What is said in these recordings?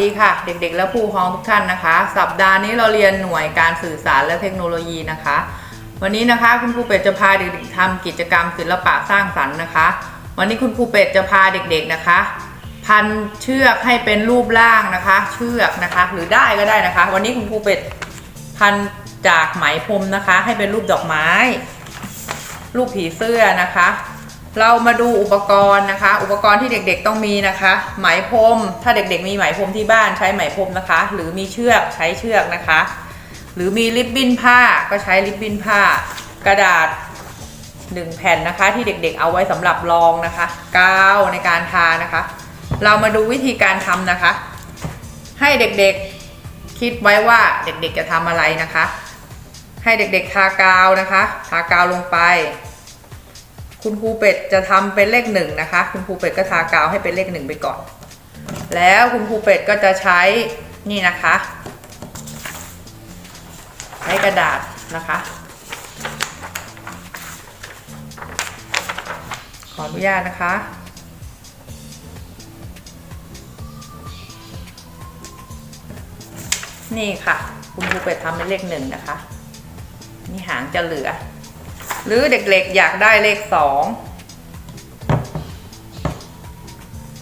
ดีค่ะเด็กๆ และผู้ปกครองทุกท่านนะคะ สัปดาห์นี้เราเรียนหน่วยการสื่อสารและเทคโนโลยีนะคะ วันนี้นะคะคุณครูเป็ดจะพาเด็กๆทำกิจกรรมศิลปะสร้างสรรค์นะคะ วันนี้คุณครูเป็ดจะพาเด็กๆนะคะ พันเชือกให้เป็นรูปร่างนะคะ เชือกนะคะหรือได้ก็ได้นะคะ วันนี้คุณครูเป็ดพันจากไหมพรมนะคะ ให้เป็นรูปดอกไม้ รูปผีเสื้อนะคะ เรามาดูอุปกรณ์นะคะ อุปกรณ์ที่เด็กๆต้องมีนะคะ ไหมพรม ถ้าเด็กๆ มีไหมพรมที่บ้านใช้ไหมพรมนะคะ หรือมีเชือกใช้เชือกนะคะ หรือมีริบบิ้นผ้าก็ใช้ริบบิ้นผ้า กระดาษหนึ่งแผ่นนะคะ ที่เด็กๆ เอาไว้สำหรับรองนะคะกาวในการทานะคะ เรามาดูวิธีการทำนะคะ ให้เด็กๆคิดไว้ว่าเด็กๆจะทำอะไรนะคะ ให้เด็กๆทากาวนะคะ ทากาวลงไป คุณครูเป็ดจะทำเป็นเลขหนึ่งนะคะ คุณครูเป็ดก็ทากาวให้เป็นเลขหนึ่งไปก่อน แล้วคุณครูเป็ดก็จะใช้นี่นะคะ ใช้กระดาษนะคะ ขออนุญาตนะคะนี่ค่ะ คุณครูเป็ดทำเป็นเลขหนึ่งนะคะ นี่หางจะเหลือ หรือเด็กๆอยากได้เลขสอง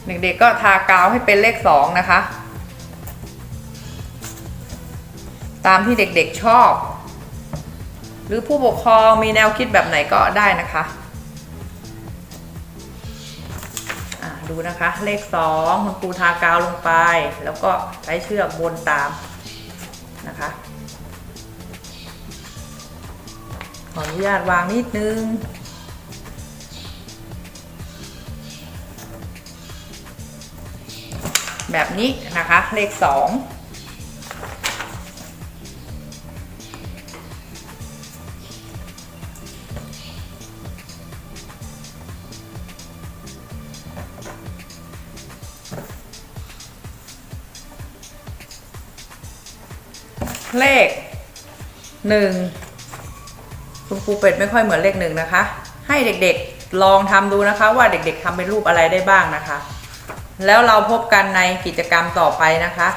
เด็กๆก็ทากาวให้เป็นเลขสองนะคะ ตามที่เด็กๆชอบ หรือผู้ปกครองมีแนวคิดแบบไหนก็ได้นะคะดูนะคะเลขสองคุณครูทากาวลงไป แล้วก็ใช้เชือกวนตามนะคะ ออนุญาตวางนิดนึง แบบนี้นะคะเลขสองเลขหนึ่ง คุณครูเป็ดไม่ค่อยเหมือนเลขหนึ่งนะคะ ให้เด็กๆลองทำดูนะคะ ว่าเด็กๆทำเป็นรูปอะไรได้บ้างนะคะ แล้วเราพบกันในกิจกรรมต่อไปนะคะ